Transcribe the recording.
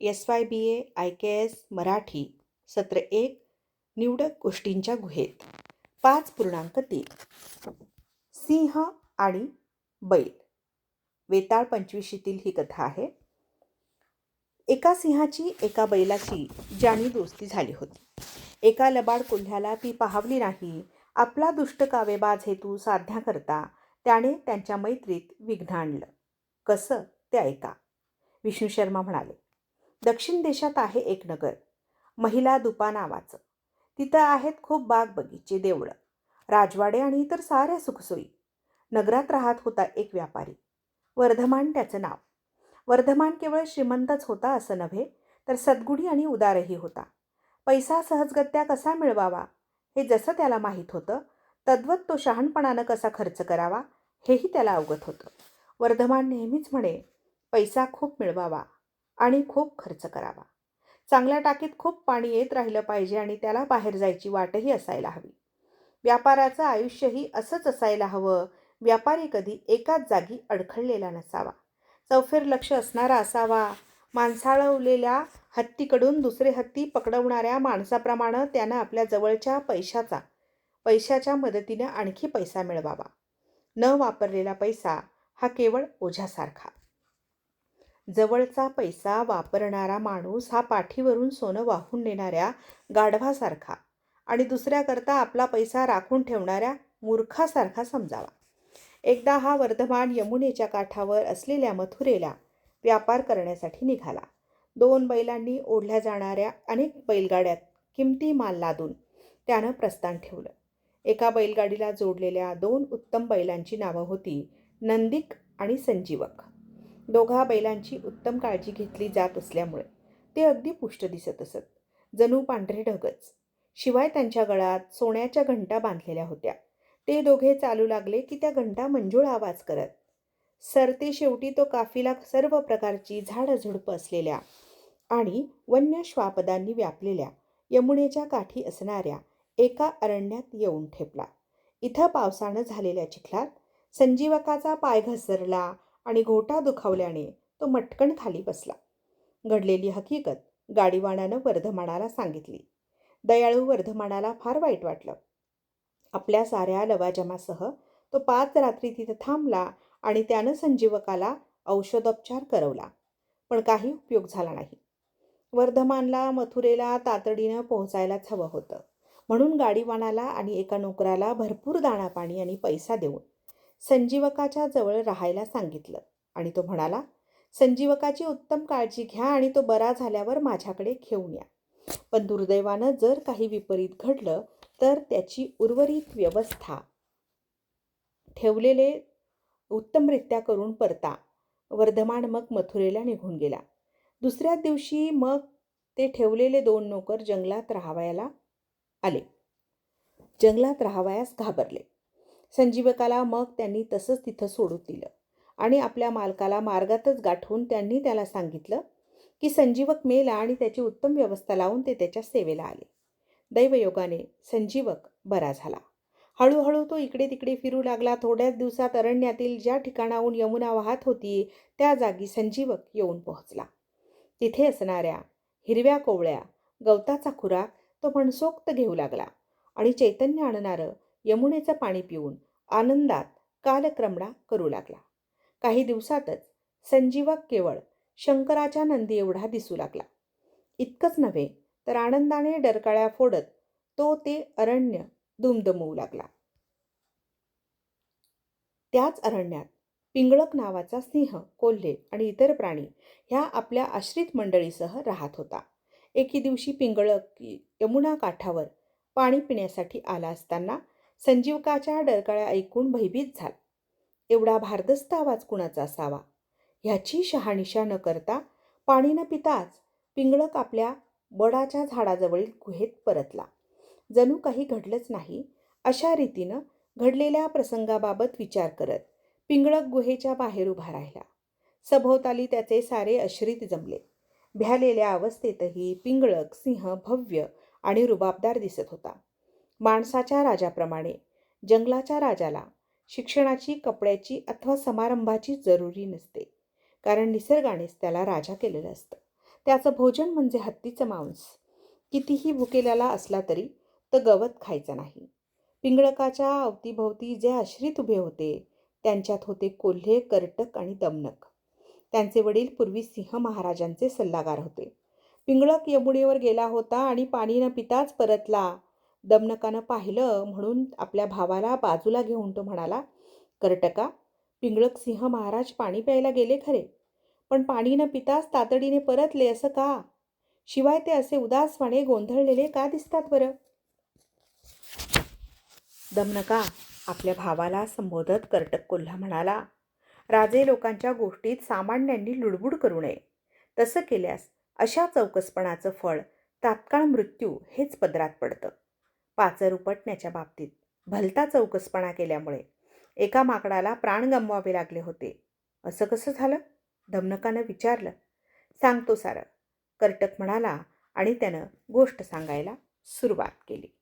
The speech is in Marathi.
S Y B A I K S Marathi सत्र एक निवडक गोष्टींच्या गुहेत. पाच पूर्णांक तीन. सिंह आणि बैल. वेताळ पंचवीशीतील ही कथा आहे. एका सिंहाची एका बैलाची ज्यानी दोस्ती झाली होती. एका लबाड कोल्ह्याला ती पाहावली नाही. आपला दुष्ट कावेबाज हेतू साधण्याकरता त्याने त्यांच्या मैत्रीत विघ्न आणलं. कसं? ते ऐका विष्णू शर्मा म्हणाले. दक्षिण देशात आहे एक नगर महिला दुपा नावाचं. तिथं आहेत खूप बाग बगीचे देवळं राजवाडे आणि इतर साऱ्या सुखसोयी. नगरात राहत होता एक व्यापारी. वर्धमान त्याचं नाव. वर्धमान केवळ श्रीमंतच होता असं नव्हे तर सद्गुणी आणि उदारही होता. पैसा सहजगत्या कसा मिळवावा हे जसं त्याला माहीत होतं तद्वत तो शहाणपणानं कसा खर्च करावा हेही त्याला अवगत होतं. वर्धमान नेहमीच म्हणे पैसा खूप मिळवावा आणि खूप खर्च करावा. चांगल्या टाकीत खूप पाणी येत राहिलं पाहिजे आणि त्याला बाहेर जायची वाटही असायला हवी. व्यापाराचं आयुष्यही असंच असायला हवं. व्यापारी कधी एकाच जागी अडखळलेला नसावा. चौफेर लक्ष असणारा असावा. माणसाळवलेल्या हत्तीकडून दुसरे हत्ती पकडवणाऱ्या माणसाप्रमाणे त्यानं आपल्या जवळच्या पैशाचा पैशाच्या मदतीनं आणखी पैसा मिळवावा. न वापरलेला पैसा हा केवळ ओझ्यासारखा. जवळचा पैसा वापरणारा माणूस हा पाठीवरून सोनं वाहून नेणाऱ्या गाढवासारखा आणि दुसऱ्याकरता आपला पैसा राखून ठेवणाऱ्या मूर्खासारखा समजावा. एकदा हा वर्धमान यमुनेच्या काठावर असलेल्या मथुरेला व्यापार करण्यासाठी निघाला. दोन बैलांनी ओढल्या जाणाऱ्या अनेक बैलगाड्यात किमती माल लादून त्यानं प्रस्थान ठेवलं. एका बैलगाडीला जोडलेल्या दोन उत्तम बैलांची नावं होती नंदिक आणि संजीवक. दोघा बैलांची उत्तम काळजी घेतली जात असल्यामुळे ते अगदी पुष्ट दिसत असत. जणू पांढरे ढगच. शिवाय त्यांच्या गळात सोन्याच्या घंटा बांधलेल्या होत्या. ते दोघे चालू लागले की त्या घंटा मंजूळ आवाज करत. सरते शेवटी तो काफिला सर्व प्रकारची झाडझुडपं असलेल्या आणि वन्य श्वापदांनी व्यापलेल्या यमुनेच्या काठी असणाऱ्या एका अरण्यात येऊन ठेपला. इथं पावसानं झालेल्या चिखलात संजीवकाचा पाय घसरला आणि घोटा दुखावल्याने तो मटकण खाली बसला. घडलेली हकीकत गाडीवाणानं वर्धमानाला सांगितली. दयाळू वर्धमानाला फार वाईट वाटलं. आपल्या साऱ्या लवाजमासह तो पाच रात्री तिथं थांबला आणि त्यानं संजीवकाला औषधोपचार करवला. पण काही उपयोग झाला नाही. वर्धमानला मथुरेला तातडीनं पोहोचायलाच हवं होतं. म्हणून गाडीवानाला आणि एका नोकराला भरपूर दाणापाणी आणि पैसा देऊन संजीवकाच्या जवळ राहायला सांगितलं आणि तो म्हणाला संजीवकाची उत्तम काळजी घ्या आणि तो बरा झाल्यावर माझ्याकडे घेऊन या. पण दुर्दैवानं जर काही विपरीत घडलं तर त्याची उर्वरित व्यवस्था ठेवलेले उत्तमरित्या करून परता. वर्धमान मग मथुरेला निघून गेला. दुसऱ्या दिवशी मग ते ठेवलेले दोन नोकर जंगलात राहावयाला आले. जंगलात राहावयास घाबरले. संजीवकाला मग त्यांनी तसंच तिथं सोडून दिलं. आणि आपल्या मालकाला मार्गातच गाठवून त्यांनी त्याला सांगितलं की संजीवक मेला आणि त्याची उत्तम व्यवस्था लावून ते त्याच्या सेवेला आले. दैवयोगाने संजीवक बरा झाला. हळूहळू तो इकडे तिकडे फिरू लागला. थोड्याच दिवसात अरण्यातील ज्या ठिकाणाहून यमुना वाहत होती त्या जागी संजीवक येऊन पोहोचला. तिथे असणाऱ्या हिरव्या कोवळ्या गवताचा खुराक तो मनसोक्त घेऊ लागला आणि चैतन्य आणणारं यमुनेचं पाणी पिऊन आनंदात कालक्रमणा करू लागला. काही दिवसातच संजीवक केवळ शंकराच्या नंदी एवढा दिसू लागला. इतकंच नव्हे तर आनंदाने डरकाळ्या फोडत तो ते अरण्य दुमदमवू लागला. त्याच अरण्यात पिंगळक नावाचा सिंह कोल्हे आणि इतर प्राणी ह्या आपल्या आश्रित मंडळीसह राहत होता. एके दिवशी पिंगळक यमुना काठावर पाणी पिण्यासाठी आला असताना संजीवकाच्या डरकाळ्या ऐकून भयभीत झाला. एवढा भारदस्त आवाज कुणाचा असावा? ह्याची शहानिशा न करता पाणी न पिताच पिंगळक आपल्या बडाच्या झाडाजवळील गुहेत परतला. जणू काही घडलंच नाही अशा रीतीनं घडलेल्या प्रसंगाबाबत विचार करत पिंगळक गुहेच्या बाहेर उभा राहिला. सभोवताली त्याचे सारे अश्रित जमले. भ्यालेल्या अवस्थेतही पिंगळक सिंह भव्य आणि रुबाबदार दिसत होता. माणसाच्या राजाप्रमाणे जंगलाच्या राजाला शिक्षणाची कपड्याची अथवा समारंभाची जरुरी नसते. कारण निसर्गानेच त्याला राजा केलेलं असतं. त्याचं भोजन म्हणजे हत्तीचं मांस. कितीही भुकेल्याला असला तरी तर गवत खायचं नाही. पिंगळकाच्या अवतीभोवती जे आश्रित उभे होते त्यांच्यात होते कोल्हे कर्टक आणि दमनक. त्यांचे वडील पूर्वी सिंह महाराजांचे सल्लागार होते. पिंगळक यमुनेवर गेला होता आणि पाणी न पिताच परतला. दमनकानं पाहिलं म्हणून आपल्या भावाला बाजूला घेऊन तो म्हणाला कर्टका पिंगळक सिंह महाराज पाणी प्यायला गेले खरे पण पाणी न पिताच तातडीने परतले असं का? शिवाय ते असे उदासपणे गोंधळलेले का दिसतात बरं? दमनका आपल्या भावाला संबोधत कर्टक कोल्हा म्हणाला राजे लोकांच्या गोष्टीत सामान्यांनी लुडबुड करू नये. तसं केल्यास अशा चौकसपणाचं फळ तात्काळ मृत्यू हेच पदरात पडतं. पाचर उपटण्याच्या बाबतीत. भलता चौकसपणा केल्यामुळे एका माकडाला प्राण गमवावे लागले होते. असं कसं झालं? धमनकानं विचारलं. सांगतो सारं कर्टक म्हणाला आणि त्यानं गोष्ट सांगायला सुरुवात केली.